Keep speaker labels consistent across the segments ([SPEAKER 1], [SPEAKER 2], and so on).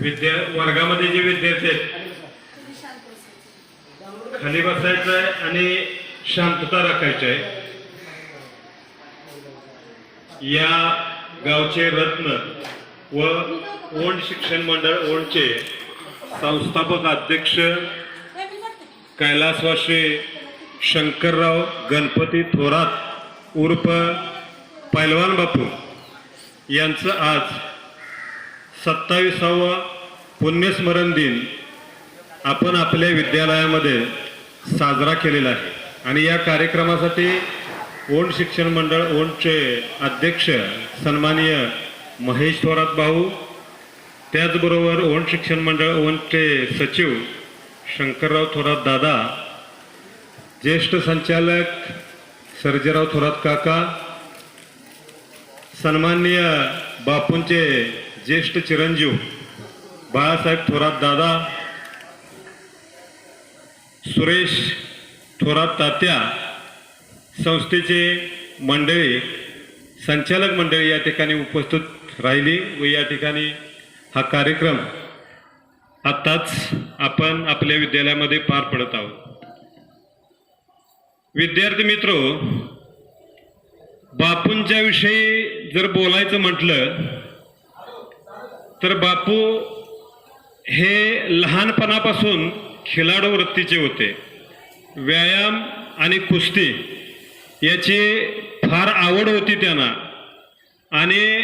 [SPEAKER 1] विद्या वर्गामध्ये जे विद्यार्थी आहेत खाली बसायचं आहे आणि शांतता राखायची आहे या गावचे रत्न व ओंड शिक्षण मंडळ ओंडचे संस्थापक अध्यक्ष कैलासवाशी शंकरराव गणपती थोरात उर्फ पैलवान बापू यांचं आज सत्तावीसावं पुण्यस्मरण दिन आपण आपल्या विद्यालयामध्ये साजरा केलेला आहे. आणि या कार्यक्रमासाठी ओंड शिक्षण मंडळ ओंडचे अध्यक्ष सन्माननीय महेश थोरात भाऊ त्याचबरोबर ओंड शिक्षण मंडळ ओंडचे सचिव शंकरराव थोरात दादा ज्येष्ठ संचालक सर्जेराव थोरात काका सन्माननीय बापूंचे ज्येष्ठ चिरंजीव बाळासाहेब थोरात दादा सुरेश थोरात तात्या संस्थेचे मंडळी संचालक मंडळी या ठिकाणी उपस्थित राहिली व या ठिकाणी हा कार्यक्रम आत्ताच आपण आपल्या विद्यालयामध्ये पार पडत आहोत. विद्यार्थी मित्र बापूंच्या विषयी जर बोलायचं म्हटलं तर बापू हे लहानपणापासून खिलाडू वृत्तीचे होते. व्यायाम आणि कुस्ती याची फार आवड होती त्यांना. आणि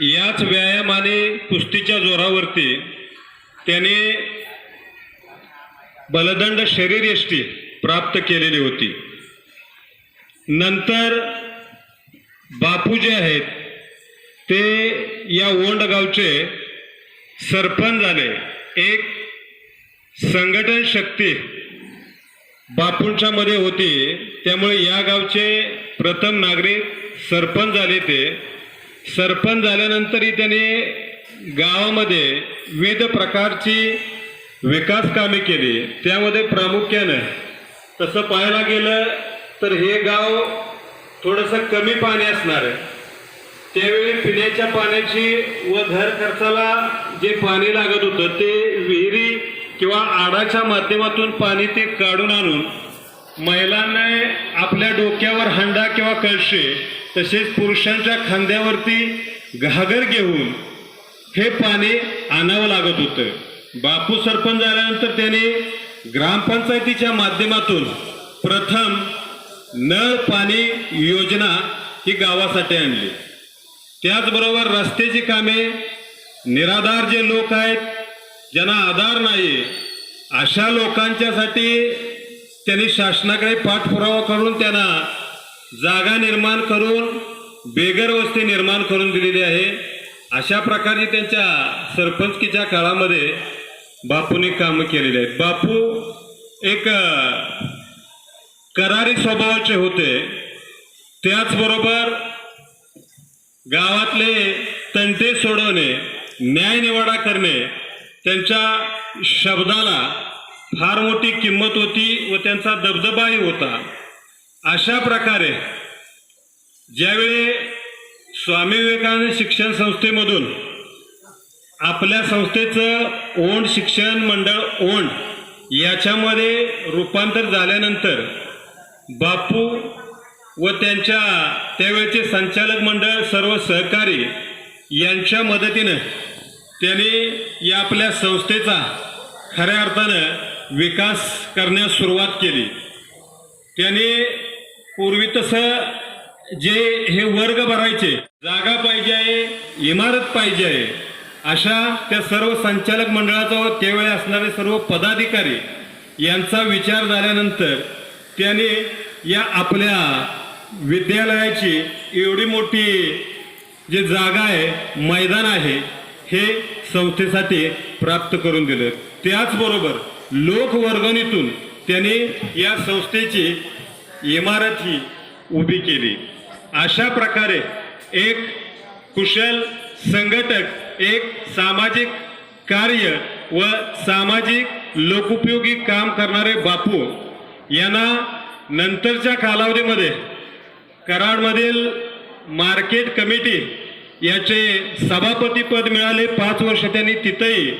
[SPEAKER 1] याच व्यायाम आणि कुस्तीच्या जोरावरती त्याने बलदंड शरीरयष्टी प्राप्त केलेली होती. नंतर बापू जे आहेत ते या ओंड गावचे सरपंच झाले. एक संघटन शक्ती बापूंच्या मध्ये होती. त्यामुळे या गावचे प्रथम नागरिक सरपंच झाले ते. सरपंच झाल्यानंतरही त्याने गावामध्ये विविध प्रकारची विकास कामे केली. त्यामध्ये प्रामुख्यानं तसं पाहायला गेलं तर हे गाव थोडंसं कमी पाणी असणार आहे. त्यावेळी पिण्याच्या पाण्याची व घर खर्चाला जे पाणी लागत होतं ते विहिरी किंवा आडाच्या माध्यमातून पाणी ते काढून आणून महिलांना आपल्या डोक्यावर हंडा किंवा कळशे तसेच पुरुषांच्या खांद्यावरती घागर घेऊन हे पाणी आणावं लागत होतं. बापू सरपंच झाल्यानंतर त्याने ग्रामपंचायतीच्या माध्यमातून प्रथम नळ पाणी योजना ही गावासाठी आणली. त्याचबरोबर रस्त्याची कामे निराधार जे लोक आहेत ज्यांना आधार नाही अशा लोकांच्यासाठी त्यांनी शासनाकडे पाठपुरावा करून त्यांना जागा निर्माण करून बेगर वस्ती निर्माण करून दिलेली आहे. अशा प्रकारे त्यांच्या सरपंचकीच्या काळामध्ये बापूने कामं केलेली आहेत. बापू एक करारी स्वभावाचे होते. त्याचबरोबर गावातले तंटे सोडवणे न्यायनिवाडा करणे त्यांच्या शब्दाला फार मोठी किंमत होती व त्यांचा दबदबाही होता. अशा प्रकारे ज्यावेळी स्वामी विवेकानंद शिक्षण संस्थेमधून आपल्या संस्थेचं ओंड शिक्षण मंडळ ओंड याच्यामध्ये रूपांतर झाल्यानंतर बापू व त्यांच्या त्यावेळचे संचालक मंडळ सर्व सहकारी यांच्या मदतीनं त्यांनी या आपल्या संस्थेचा खऱ्या अर्थानं विकास करण्यास सुरुवात केली. त्याने पूर्वी तसं जे हे वर्ग भरायचे जागा पाहिजे आहे इमारत पाहिजे आहे अशा त्या सर्व संचालक मंडळाचा व त्यावेळी असणारे सर्व पदाधिकारी यांचा विचार झाल्यानंतर त्याने या आपल्या विद्यालयाची एवढी मोठी जे जागा आहे मैदान आहे हे संस्थेसाठी प्राप्त करून दिलं. त्याचबरोबर लोकवर्गणीतून त्यांनी या संस्थेची इमारत ही उभी केली. अशा प्रकारे एक कुशल संघटक एक सामाजिक कार्य व सामाजिक लोकोपयोगी काम करणारे बापू यांना नंतरच्या कालावधीमध्ये कराडमधील मार्केट कमिटी याचे सभापती पद मिळाले. पाच वर्ष त्यांनी तिथंही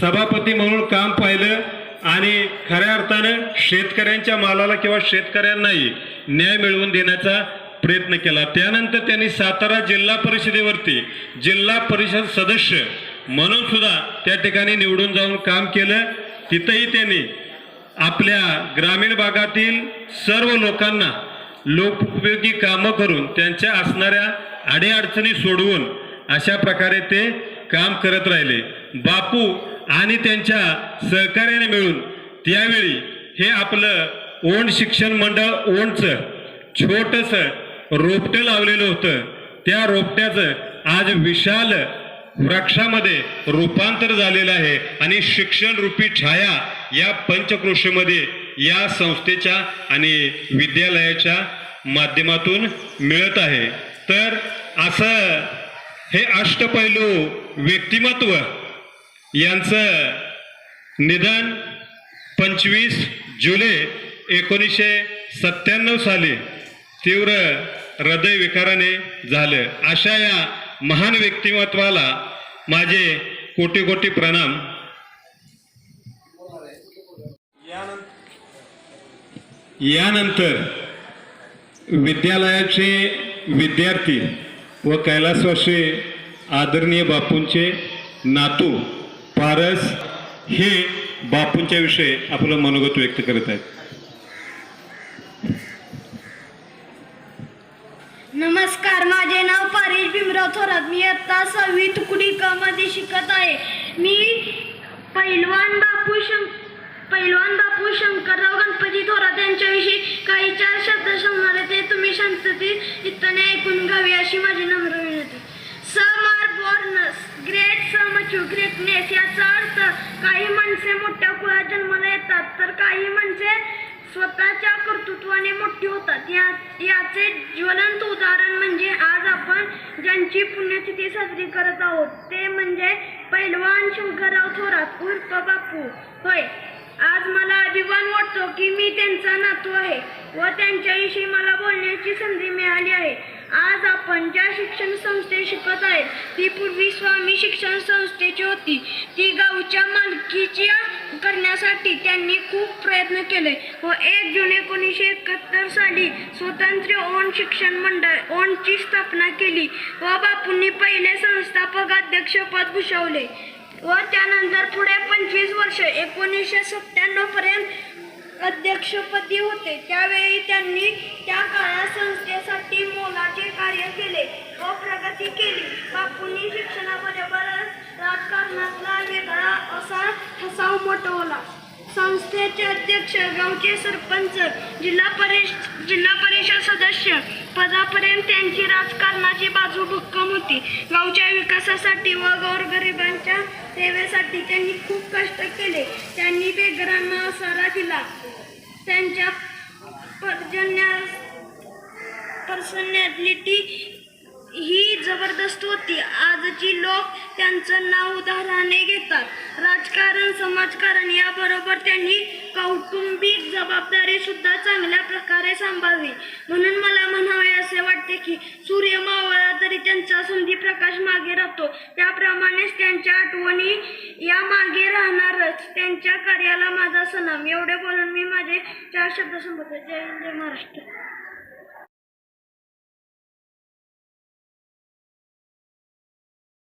[SPEAKER 1] सभापती म्हणून काम पाहिलं. आणि खऱ्या अर्थानं शेतकऱ्यांच्या मालाला किंवा शेतकऱ्यांनाही न्याय मिळवून देण्याचा प्रयत्न केला. त्यानंतर त्यांनी सातारा जिल्हा परिषदेवरती जिल्हा परिषद सदस्य म्हणून सुद्धा त्या ठिकाणी निवडून जाऊन काम केलं. तिथंही त्यांनी आपल्या ग्रामीण भागातील सर्व लोकांना लोकोपयोगी कामं करून त्यांच्या असणाऱ्या अडीअडचणी सोडवून अशा प्रकारे ते काम करत राहिले. बापू आणि त्यांच्या सहकार्याने मिळून त्यावेळी हे आपलं ओंड शिक्षण मंडळ ओंडचं छोटंसं रोपटं लावलेलं होतं. त्या रोपट्याचं आज विशाल वृक्षामध्ये रूपांतर झालेलं आहे आणि शिक्षण रूपी छाया या पंचक्रोशीमध्ये या संस्थेच्या आणि विद्यालयाच्या माध्यमातून मिळत आहे. तर असं हे अष्टपैलू व्यक्तिमत्व यांचं निधन पंचवीस जुलै एकोणीसशे सत्त्याण्णव साली तीव्र हृदयविकाराने झालं. अशा या महान व्यक्तिमत्वाला माझे कोटी कोटी प्रणाम. यानंतर विद्यालयाचे विद्यार्थी व कैलासवासी आदरणीय बापूंचे नातू पारस हे बापूंच्या विषयी आपलं मनोगत व्यक्त करत आहेत.
[SPEAKER 2] नमस्कार माझे नाव पारिश भीमराव थोरात. मी आता सहावी तुकडी क मध्ये शिकत आहे. मी पैलवान बापू शं पैलवान बापू शंकरराव गणपती थोरात यांच्याविषयी काही चार शब्द सांगणार ते तुम्ही शांततेत इतने ऐकून घ्यावी अशी माझी नम्र विनंती. Some are born great some achieve greatness याचा अर्थ काही माणसे मोठ्या कुळात जन्माला येतात तर काही माणसे स्वतःच्या कर्तृत्वाने मोठी होतात. या याचे ज्वलंत उदाहरण म्हणजे आज आपण ज्यांची पुण्यतिथी साजरी करत आहोत ते म्हणजे पैलवान शंकरराव थोरात उर्फ बापू. होय आज मला अभिमान वाटतो की मी त्यांचा नातू आहे व त्यांच्याविषयी मला बोलण्याची संधी मिळाली आहे. आज आपण ज्या शिक्षण संस्थेत शिकत आहेत ती पूर्वी स्वामी शिक्षण संस्थेची होती. ती गावच्या मालकीची करण्यासाठी त्यांनी खूप प्रयत्न केले व एक जून एकोणीसशे एकाहत्तर साली स्वतंत्र ओन शिक्षण मंडळ ओनची स्थापना केली व बापूंनी पहिले संस्थापक अध्यक्षपद भूषवले. व त्यानंतर पुढे पंचवीस वर्ष एकोणीसशे सत्त्याण्णव पर्यंत अध्यक्षपदी होते. त्यावेळी त्यांनी त्या काळात संस्थेसाठी मोलाचे कार्य केले व प्रगती केली. बापूंनी शिक्षणाबरोबरच राजकारणातला वेगळा असा ठसा उमटवला संस्थेचे अध्यक्ष गावचे सरपंच जिल्हा परिष जिल्हा सदस्य पदापर्यंत त्यांची राजकारणाची बाजू भक्कम होती. गावच्या विकासासाठी व गोरगरिबांच्या सेवेसाठी त्यांनी खूप कष्ट केले. त्यांनी बेगरांना असारा दिला. त्यांच्या पर्जन्या पर्सनॅलिटी ही जबरदस्त होती. आजची लोक त्यांचं नाव उदाहरणे घेतात. राजकारण समाजकारण याबरोबर त्यांनी कौटुंबिक जबाबदारी सुद्धा चांगल्या प्रकारे सांभाळली. म्हणून मला म्हणावे असे वाटते की सूर्य मावळा तरी त्यांचा संधी प्रकाश मागे राहतो. त्याप्रमाणेच त्यांच्या आठवणी या मागे राहणारच. त्यांच्या कार्याला माझा सलाम. एवढे बोलून मी माझे चार शब्द संपवतो. जय हिंद जय महाराष्ट्र.